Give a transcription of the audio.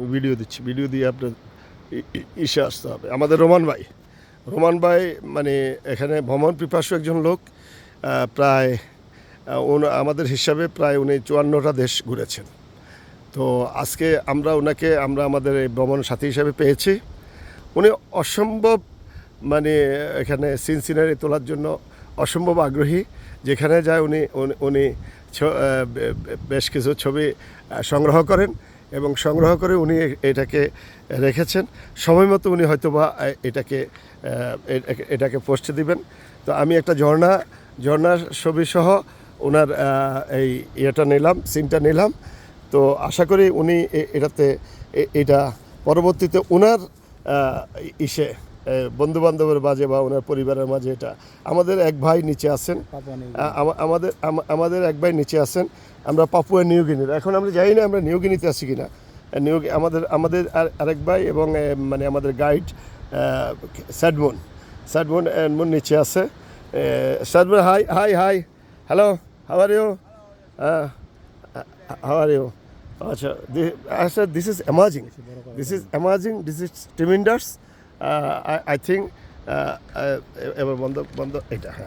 Video দিচ্ছি, video দিয়ে আপনার ইসে আসতে হবে। আমাদের রোমান ভাই রোমান ভাই মানে এখানে ভ্রমণ পিপাসু একজন লোক প্রায় আমাদের হিসাবে প্রায় উনি চুয়ান্নটা দেশ ঘুরেছেন। তো আজকে আমরা ওনাকে, আমরা আমাদের এই ভ্রমণ সাথী হিসাবে পেয়েছি। উনি অসম্ভব মানে এখানে সিন সিনারি তোলার জন্য অসম্ভব আগ্রহী, যেখানে যায় উনি, উনি- বেশ কিছু ছবি সংগ্রহ করেন। এবং সংগ্রহ করে উনি এটাকে রেখেছেন। সময় মতো উনি হয়তোবা এটাকে এটাকে পোস্টে দিবেন। তো আমি একটা ঝর্ণা ঝর্ণার ছবি সহ ওনার এই ইয়েটা নিলাম সিনটা নিলাম। তো আশা করি উনি এ- এটাতে এটা পরবর্তীতে ওনার ইসে বন্ধু বান্ধবের মাঝে বা ওনার পরিবারের মাঝে এটা আমাদের এক ভাই নিচে আছেন। আমাদের আমাদের এক ভাই নিচে আছেন। আমরা পাপুয়া নিউ গিনির এখন আমরা জানি না আমরা নিউগিনিতে আছি কিনা। নিউ আমাদের আমাদের আর আরেক ভাই এবং মানে আমাদের গাইড স্যাডমন। স্যাডমন এমন নিচে আছে। স্যাডমন, hi hi hi. Hello how are you how are you আচ্ছা আচ্ছা this is amazing this is amazing this is tremendous I think এবার বন্ধ বন্ধ এটা হ্যাঁ।